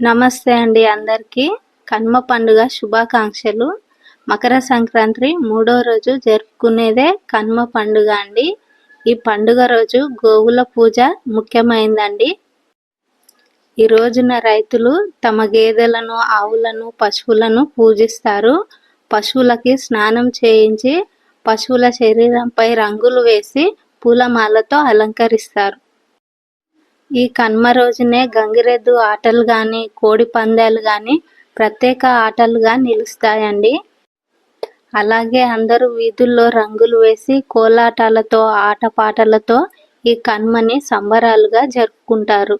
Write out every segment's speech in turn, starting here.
నమస్తే అండి అందరికీ. కన్మ పండుగ శుభాకాంక్షలు. మకర సంక్రాంతి మూడో రోజు జరుపుకునేదే కన్మ పండుగ అండి. ఈ పండుగ రోజు గోవుల పూజ ముఖ్యమైందండి. ఈ రోజున రైతులు తమ గేదెలను ఆవులను పశువులను పూజిస్తారు. పశువులకి స్నానం చేయించి పశువుల శరీరంపై రంగులు వేసి పూలమాలతో అలంకరిస్తారు. ఈ కన్మ రోజునే గంగిరెద్దు ఆటలు కానీ కోడి పందాలు కానీ ప్రత్యేక ఆటలుగా నిలుస్తాయండి. అలాగే అందరూ వీధుల్లో రంగులు వేసి కోలాటాలతో ఆటపాటలతో ఈ కన్మని సంబరాలుగా జరుపుకుంటారు.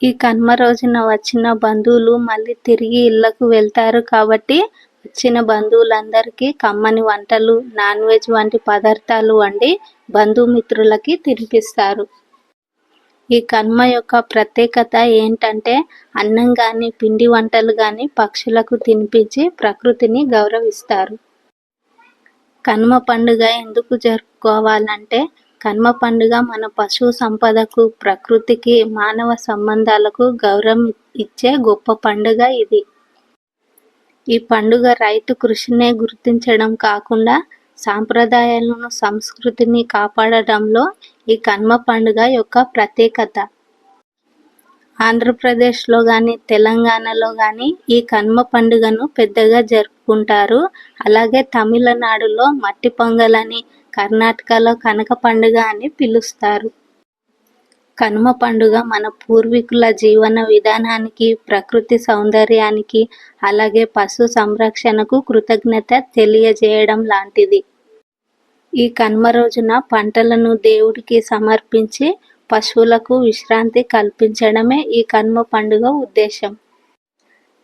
ఈ కన్మ రోజున వచ్చిన బంధువులు మళ్ళీ తిరిగి ఇళ్ళకు వెళ్తారు కాబట్టి వచ్చిన బంధువులందరికీ కమ్మని వంటలు నాన్ వెజ్ వంటి పదార్థాలు వండి బంధుమిత్రులకి తినిపిస్తారు. ఈ కర్మ యొక్క ప్రత్యేకత ఏంటంటే అన్నం కానీ పిండి వంటలు కానీ పక్షులకు తినిపించి ప్రకృతిని గౌరవిస్తారు. కనుమ పండుగ ఎందుకు జరుపుకోవాలంటే కనుమ పండుగ మన పశు సంపదకు ప్రకృతికి మానవ సంబంధాలకు గౌరవం ఇచ్చే గొప్ప పండుగ ఇది. ఈ పండుగ రైతు కృషినే గుర్తించడం కాకుండా సాంప్రదాయాలను సంస్కృతిని కాపాడటంలో ఈ కన్మ పండుగ యొక్క ప్రత్యేకత. ఆంధ్రప్రదేశ్లో కానీ తెలంగాణలో కానీ ఈ కన్మ పండుగను పెద్దగా జరుపుకుంటారు. అలాగే తమిళనాడులో మట్టి పొంగల్ అని కర్ణాటకలో కనక పండుగ అని పిలుస్తారు. కనుమ పండుగ మన పూర్వీకుల జీవన విధానానికి ప్రకృతి సౌందర్యానికి అలాగే పశు సంరక్షణకు కృతజ్ఞత తెలియజేయడం లాంటిది. ఈ కనుమ రోజున పంటలను దేవుడికి సమర్పించి పశువులకు విశ్రాంతి కల్పించడమే ఈ కనుమ పండుగ ఉద్దేశం.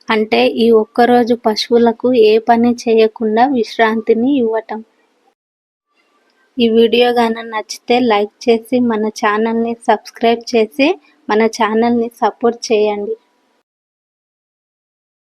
అంటే ఈ ఒక్కరోజు పశువులకు ఏ పని చేయకుండా విశ్రాంతిని ఇవ్వటం. ఈ వీడియో కానీ నచ్చితే లైక్ చేసి మన ఛానల్ని సబ్స్క్రైబ్ చేసి మన ఛానల్ని సపోర్ట్ చేయండి.